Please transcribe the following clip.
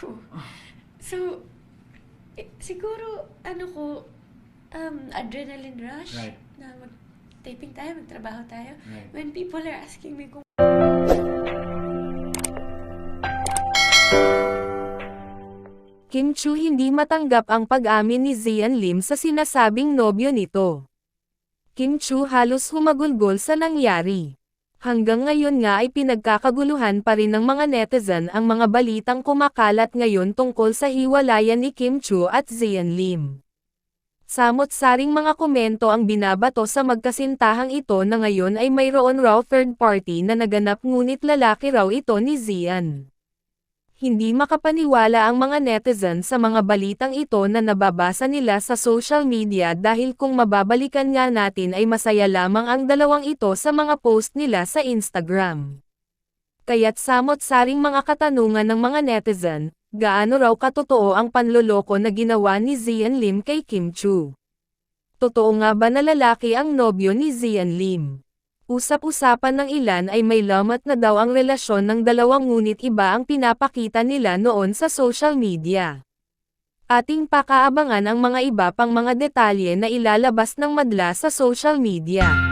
ko. So, eh, siguro, ano ko, um, adrenaline rush. Right. Na mag-taping tayo, magtrabaho tayo. Right. When people are asking me kung Kim Chu hindi matanggap ang pag-amin ni Zian Lim sa sinasabing nobyo nito. Kim Chu halos humagulgol sa nangyari. Hanggang ngayon nga ay pinagkakaguluhan pa rin ng mga netizen ang mga balitang kumakalat ngayon tungkol sa hiwalayan ni Kim Chu at Zian Lim. Samot-saring mga komento ang binabato sa magkasintahang ito na ngayon ay mayroon raw third party na naganap ngunit lalaki raw ito ni Zian. Hindi makapaniwala ang mga netizen sa mga balitang ito na nababasa nila sa social media dahil kung mababalikan nga natin ay masaya lamang ang dalawang ito sa mga post nila sa Instagram. Kaya't samot-saring mga katanungan ng mga netizen, gaano raw katotoo ang panloloko na ginawa ni Zian Lim kay Kim Chu? Totoo nga ba na lalaki ang nobyo ni Zian Lim? Usap-usapan ng ilan ay may lamat na daw ang relasyon ng dalawang ngunit iba ang pinapakita nila noon sa social media. Ating pakaabangan ang mga iba pang mga detalye na ilalabas ng madla sa social media.